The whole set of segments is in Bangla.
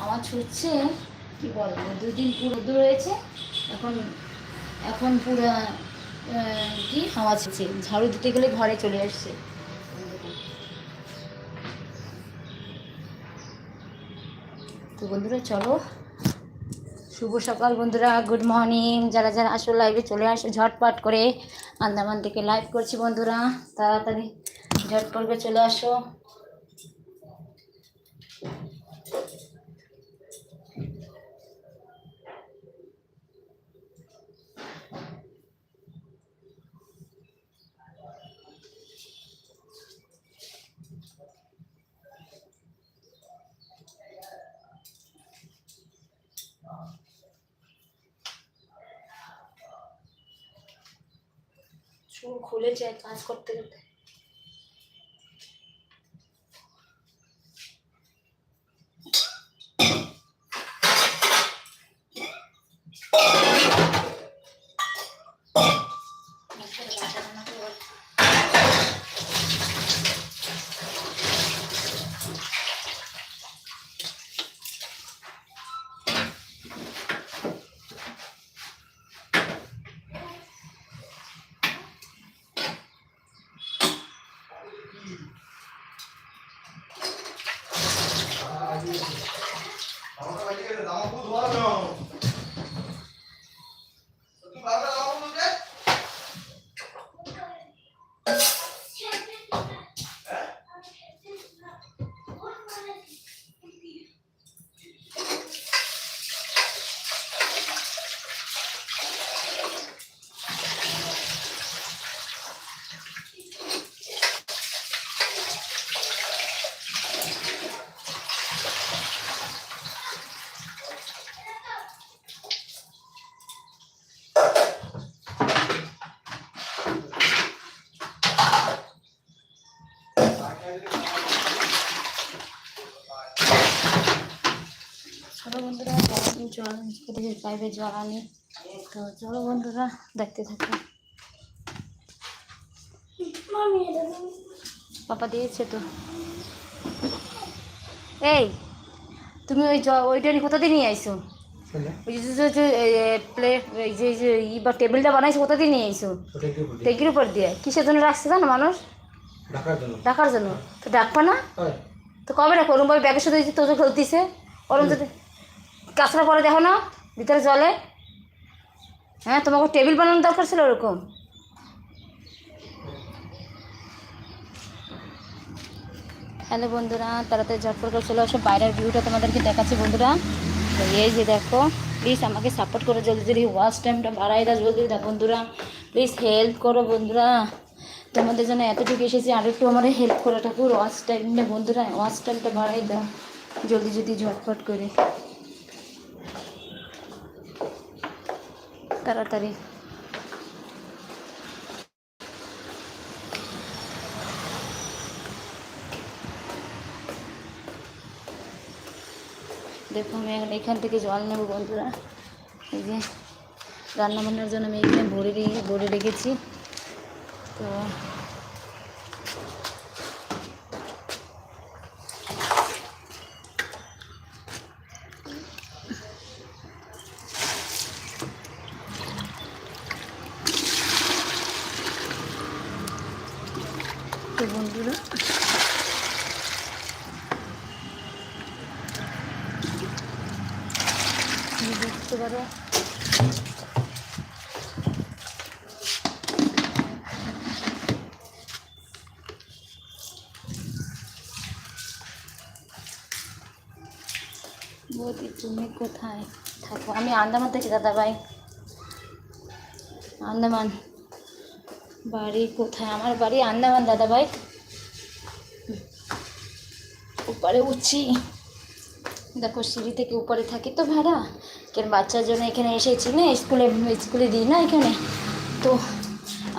হাওয়া ছুটছে, কি বলব দুই দিন পুরো রোদ রয়েছে, এখন এখন পুরো কি হাওয়া ছুটছে, ঝাড়ু দিতে গেলে ঘরে চলে আসছে। তো বন্ধুরা, চলো। শুভ সকাল বন্ধুরা গুড মর্নিং যারা যারা আসো লাইভে চলে আসো ঝটপট করে। আন্দামান থেকে লাইভ করছি বন্ধুরা, তাড়াতাড়ি ঝটপট করে চলে আসো। চুল খুলেছে কাজ করতে করতে। জল জল কোথায় পাইপে জল আনি। তো চলো বন্ধুরা দেখতে থাকো। পাপা দিয়েছে তো। এই তুমি ওই ওইটা নিয়ে কোথা দিয়ে নিয়ে আইছো? ওই যে প্লেট এই যে ই বা টেবিলটা বানাইছো কোথা দিয়ে নিয়ে আইছো? টেকির উপর দিয়ে। কিসের জন্য রাখছে জানো মানুষ? ডাকার জন্য। তো ডাকবা না? তো কবে না করুন ভাই ব্যাগের সাথে তোজো খেলতিছে ওরম যদি কাঁচরা পরে দেখো না, ভিতরে জলে। হ্যাঁ তোমাকে টেবিল বানানোর দরকার ছিল ওরকম। হ্যালো বন্ধুরা, তাড়াতাড়ি ঝটপট করে চলে আসো, বাইরের ভিউটা তোমাদেরকে দেখাচ্ছি বন্ধুরা। এই যে দেখো প্লিজ আমাকে সাপোর্ট করো, জলদি জলদি ওয়াচ টাইমটা বাড়াই দাও, জলদি দাও বন্ধুরা। প্লিজ হেল্প করো বন্ধুরা। তোমাদের জন্য এতটুকু এসেছি, আর একটু আমার হেল্প করো ঠাকুর ওয়াচ টাইমটা বন্ধুরা ওয়াচ টাইমটা বাড়াই দাও, জলদি জলদি ঝটপট করে। তাড়াতাড়ি। দেখো আমি এখন এখান থেকে জল নেব বন্ধুরা। এই যে রান্না বান্নার জন্য আমি এখানে ভরে রেখে ভরে রেখেছি। তো বন্ধুরা। দেখতে পারো। বৌদি তুমি কোথায় থাকো? আমি আন্দামান থেকে দাদা ভাই আন্দামান। বাড়ি কোথায়? আমার বাড়ি আন্দামান, দাদা ভাই। উপরে উঠছি। দেখো, সিঁড়ি থেকে উপরে থাকি তো ভাড়া। কেন বাচ্চার জন্য এখানে এসেছি না? স্কুলে স্কুলে দিই না এখানে? তো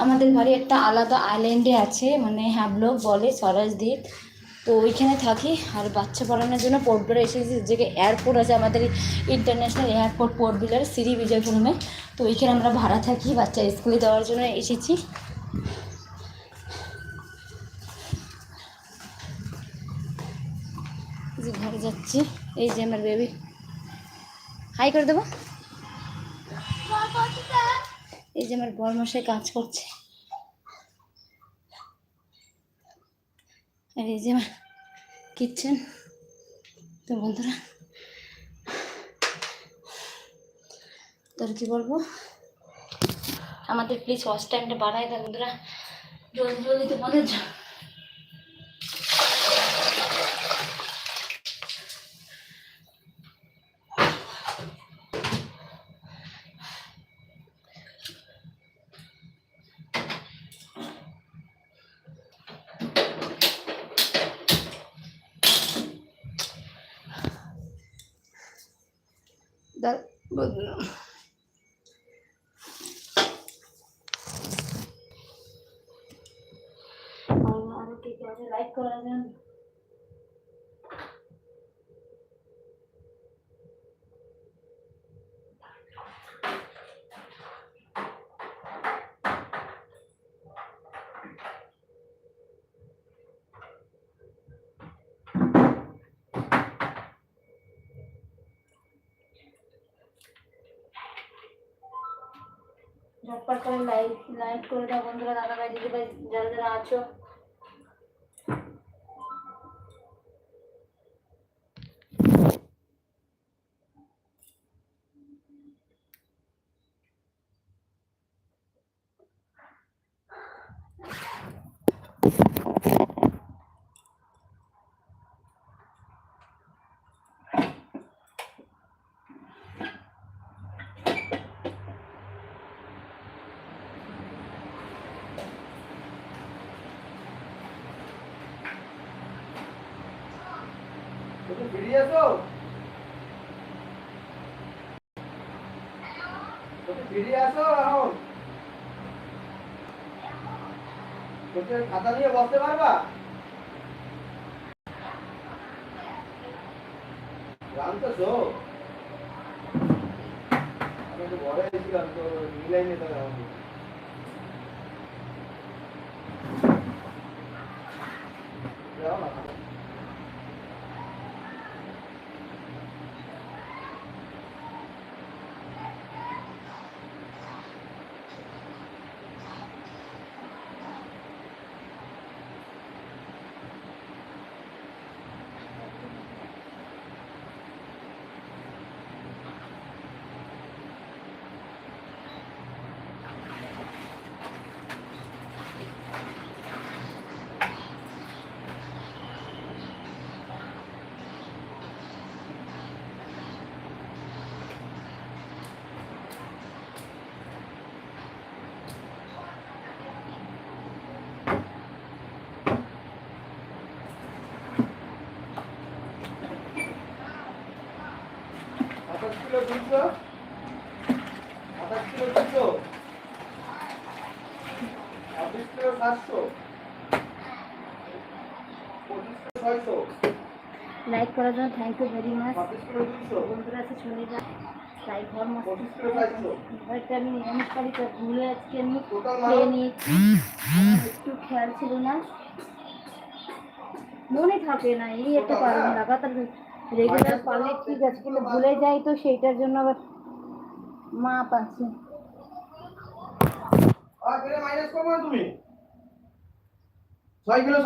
আমাদের বাড়ি একটা আলাদা আইল্যান্ডে আছে মানে হ্যাবলক বলে স্বরাজদ্বীপ। তো ওইখানে থাকি। আর বাচ্চা পড়ানোর জন্য পোর্ট বিলার এসেছি। যে এয়ারপোর্ট আছে আমাদের international airport Port Blair Sri বিজয়পুরমে তো ওইখানে আমরা ভাড়া থাকি। বাচ্চা স্কুলে দেওয়ার জন্য এসেছি যে ঘরে যাচ্ছি দিচ্ছি। এই যে আমার বেবি হাই করে দেবো। এই যে আমার বর মশাই কাজ করছে। আর এই যে আমার কিচেন তো বন্ধুরা, তোর কি বলব? আমাদের প্লিজ ওয়াচ টাইমটা বাড়াই দেয় বন্ধুরা। জলদি জলদি তোমাদের জ- দা- বন্ধুরা আরও কে কে আছে লাইক করে দেন ঝটপট করে লাইক লাইক করে দাও বন্ধুরা দাদা ভাই দিদি ভাই যারা যারা আছো তুমি বেরিয়ে আসো এখন খাতা নিয়ে বসতে পারবা? আমি তো বড় হয়েছিলাম তো মিলাই নিতে হবে আমাকে যাও না আঠাশ কিলো দুশো? আঠাশ কিলো দুশো? ছাব্বিশ কিলো সাতশো? পঁচিশ কিলো ছয়শো? লাইক করার জন্য থ্যাংক ইউ ভেরি মাচ বন্ধুরা আছে চলে যায় তাই ঘর ঘরটা আমি নিরামিষ তো ভুলে আজকে আমি খেয়ে নিয়েছি। একটু খেয়াল ছিল না। মনে থাকে না এই একটা কারণ লাগাতার রেগুলার পারলে ঠিক আছে কিন্তু ভুলে যাই তো, সেইটার জন্য আবার মা পাচ্ছে আর কেটে মাইনাস করব না তুমি? ছয় কিলো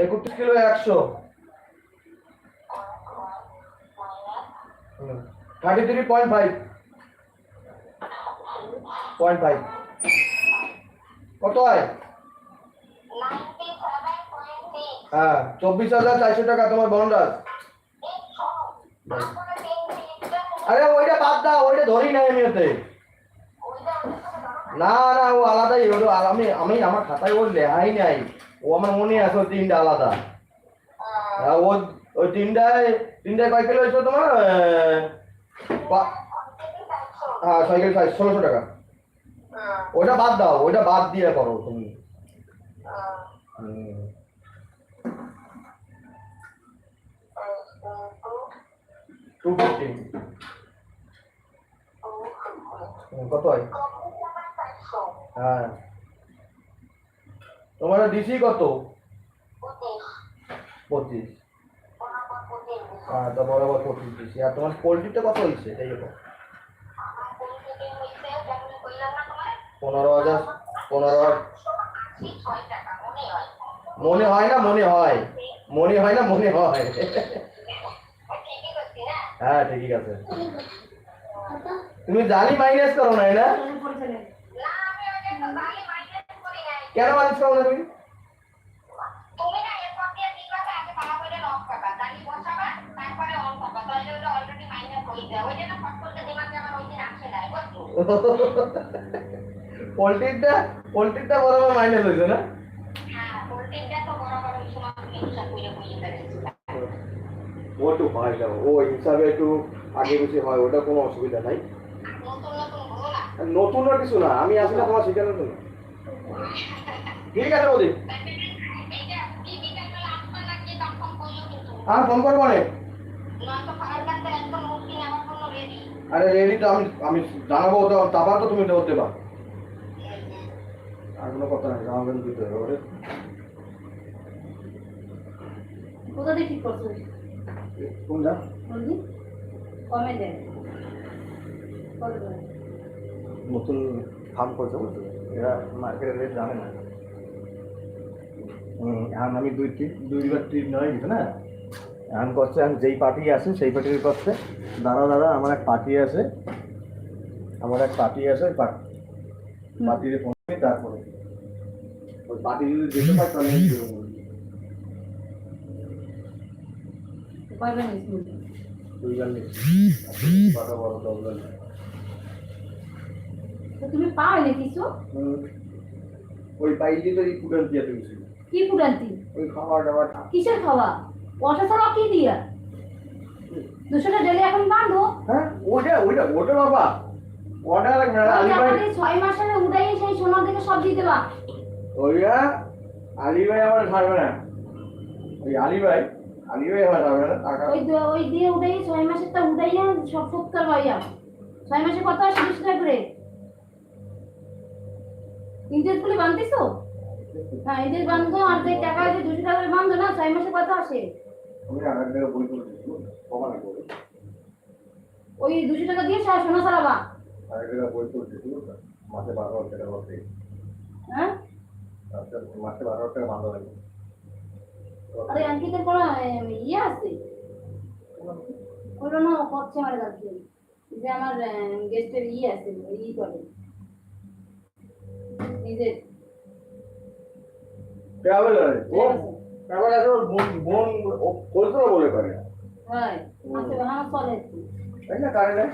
একত্রিশ কিলো একশো। Thirty three point five point five কত হয়? হ্যাঁ চব্বিশ হাজার চারশো টাকা তোমার বনরাজ আরে ওইটা বাদ দাও ওইটা ধরি নাই আমি ওতে। না না ও আলাদাই ওর আমি আমি আমার খাতায় ওর লেহাই নাই। ও আমার মনে আছে ওই তিনটা আলাদা। হ্যাঁ, ও ওই তিনটায় তিনটায় কয় কিলো হয়েছিল তোমার? হ্যাঁ ছয় কিলো সাইজ ষোলোশো টাকা। ওটা বাদ দাও ওটা বাদ দিয়ে করো তুমি। টু ফিফটি কত হয়? হ্যাঁ। তোমার ডিসি কত? পঁচিশ। হ্যাঁ তো বরাবর পঁচিশ ডিসি আর তোমার পোলট্রিটা কত হয়েছে? এই রকম পনেরো হাজার পনেরো মনে হয় না মনে হয়। মনে হয় না মনে হয়। হ্যাঁ ঠিকই আছে। তুমি জানি মাইনাস করো না? না কেন মাইনাস করো না তুমি? পোলট্রিটা পোলট্রিটা বরাবর মাইনাস হয়েছে না? ও একটু হয় না ও হিসাবে একটু আগে বেশি হয় ওটা কোনো অসুবিধা নাই। নতুন আর কিছু না আমি আসলে তোমার শেখানোর জন্য। ঠিক আছে বৌদি। আর ফোন করব আরে রেডি তো আমি আমি জানাব তো তারপর তো তুমি ধরতে পারো। আর কোনো কথা নেই জামা প্যান্ট দিতে হবে ওরে। কোথা দিয়ে ঠিক করছ? কোনটা? বলবি কমে দেন নতুন ফার্ম করছে বুঝছ এরা মার্কেটের রেট জানে না। হুম। এখন আমি দুই ট্রিপ দুইবার ট্রিপ নয় গেছে না? এখন করছে এখন যেই পার্টি আছে সেই পার্টির করছে দাঁড়া দাঁড়া আমার এক পার্টি আছে। আমার এক পার্টি আছে ওই পার্টিতে ফোন করি তারপরে। ওই পার্টি যদি যেতে পার তাহলে তুমি কিছু? ওই পাইলি তো এই কি ফুটান্তি ওই খাবার দাবার কিসের খাওয়া? ছাড়া কি দিয়া দুশোটা ডেলি এখন বাঁধো। হ্যাঁ ওটা ওটা ওটা বাবা। ওটা লাগবে না আলি ভাই ছয় মাসের উঠাই সেই দিকে সব ওইটা আলি ভাই আমার ছাড়বে না। ওই আলি ভাই আলি ভাই আমার ছাড়বে না টাকা ওই ওই দিয়ে ছয় উঠাই না সব সত্তর ভাইয়া ছয় মাসে কত আসে দুশো টাকা করে? ইন্টারেস্ট গুলি বানতেছো হ্যাঁ ইন্টারেস্ট বান্ধো আর যে টাকা আছে দুশো টাকা করে বান্ধো না ছয় মাসে কত আসে? ওই দুশো টাকা দিয়ে সোনা সারাবা। মাসে বারো হাজার টাকা বলতে হ্যাঁ? আচ্ছা মাসে বারো হাজার টাকা বান্ধা লাগবে। আরে অঙ্কিতের কোনো ইয়ে আছে? ওটা না করছে আমার কাছে। যে আমার গেস্টের ইয়ে আছে ই করে। নিজের। ও? বোন বোন কলকাতা বলে করে হয় আছে আমার চলে। তাই না কারণে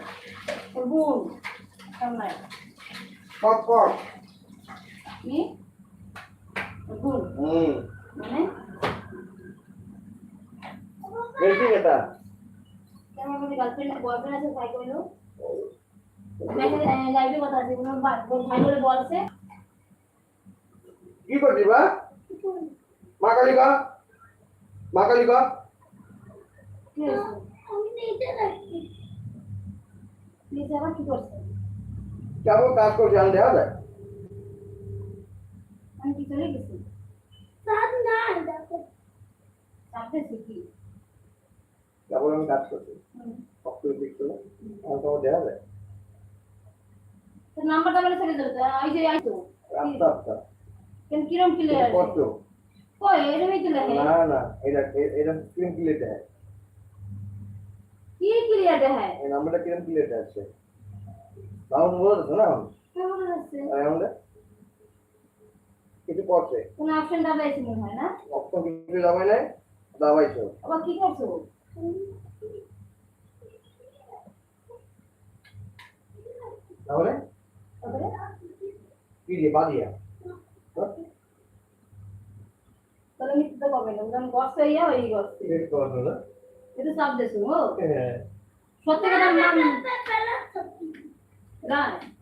বোন সামনে। সব কর। কি? বোন। হুম। মানে? এটা কেমন করে গার্লফ্রেন্ড বয়ফ্রেন্ড আছে তাই কইলো। লাইভে কথা আছে কোনো ভাই বলে বলছে। কি করছি বা? মা কালিকা মা কালিকা কেমন কাজ করছে? আমি দেখা যায় আমি কি চলে গেছি চাপতেছি কি কেমন আমি কাজ করছি? হুম। সবকিছু ঠিক ছিল আমি তোমার দেখা যায়। নাম্বারটা বলে ছেড়ে দেবো এই যে আইতো আস্তে আস্তে কেন কিরম ক্লিয়ার কত? কই এরমই তো লাগে না না এটা এটা কিরম প্লেট আছে কি ক্লিয়ার দেখায়? এই নাম্বারটা কিরম প্লেট আছে তাও তো না কেমন আছে আর আমাদের কিছু করছে? কোন অপশন দাবাইছি মনে হয় না? অপশন কিছু দাবাই নাই? দাবাইছো। আবার কি করছ তাহলে? কি দিয়ে বাদিয়া তাহলে মিথ্যা করবে না কারণ গর্ষে ইয়া হয়ে করছ না এটা চাপ দেছো ও হ্যাঁ সত্যি কথা নাম না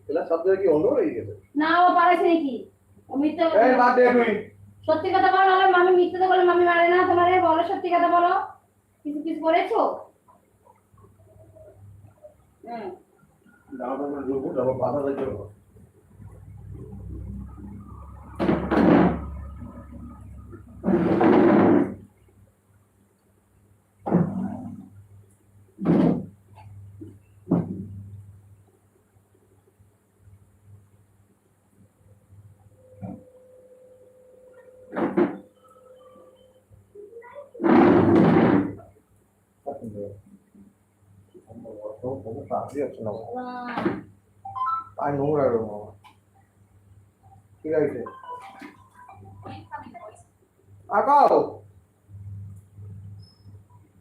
এলা শব্দ কি অন্য হয়ে গেছে না ও পারাইছে নাকি ও মিথ্যা এই বাদ দে তুই সত্যি কথা বলো নাহলে মামি মিথ্যে তো বলে মামি মারে না তোমারে বলো সত্যি কথা বলো কিছু কিছু করেছ কাপড় ঢুকবো তারপর পাতা দেখতে আর নোংরা রকম ঠিক আছে আকাও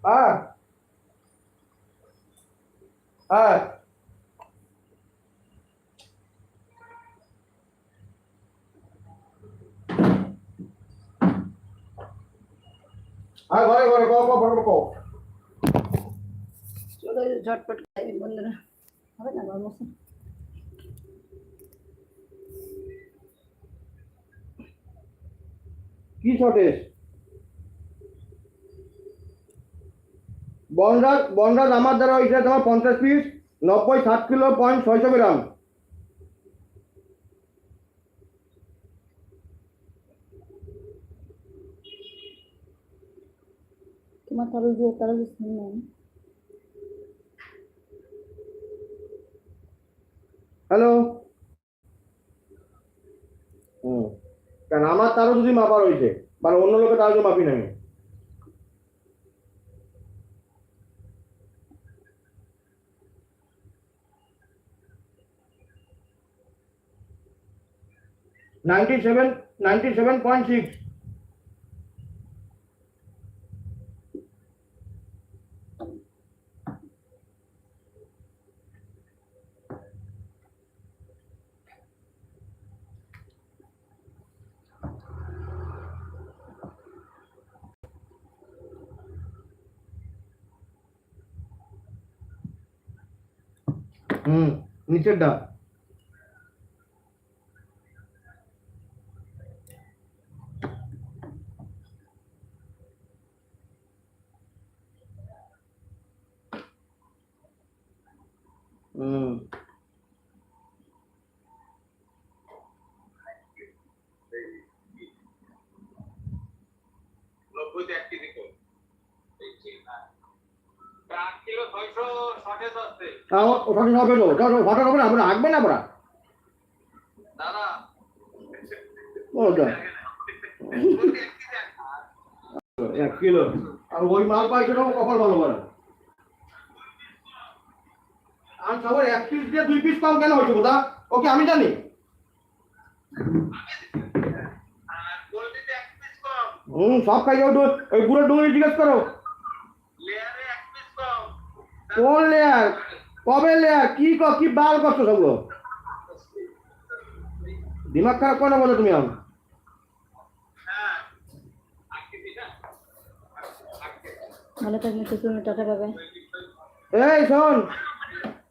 হ্যাঁ হ্যাঁ হ্যাঁ ঘরে ঘরে কো কো ঘরে কো চলো, ঝটপট খাই, বন্ধুরা। হবে না, গরম কি শর্টেজ বনরাজ বনরাজ আমার দ্বারা হয়েছে তোমার পঞ্চাশ পিস নব্বই সাত কিলো পয়েন্ট ছয়শো গ্রাম। তোমার তরল দিয়ে তরল শুনলাম হ্যালো হুম। কেন আমার তারও যদি মাপার রয়েছে মানে অন্য লোকের তারও মাপি না আমি। Ninety seven ninety seven point six. হুম নিচেরটা হুম নব্বইতে এক কেজি কম আট কিলো ছয়শো শর্টেজ আমার হবে ওটা ওটা হবে না আপনার আঁকবে না দাদা ওটা। এক কিলো। আর ওই মাল পাইছে না কপাল ভালো করে। আর সবার এক পিস দিয়ে দুই পিস কম কেন হয়েছে কোথা ওকে আমি জানি? হুম সব খাই যাও ওই পুরো ডুঙি জিজ্ঞেস করো। কোন লেয়ার? কবে লেয়ার কি ক কি বাল করছ সবগুলো? দিমাগ খারাপ করে না বলো তুমি আমি আট কেজি না ভালো থাকলে টাকা পাবে। এই শোন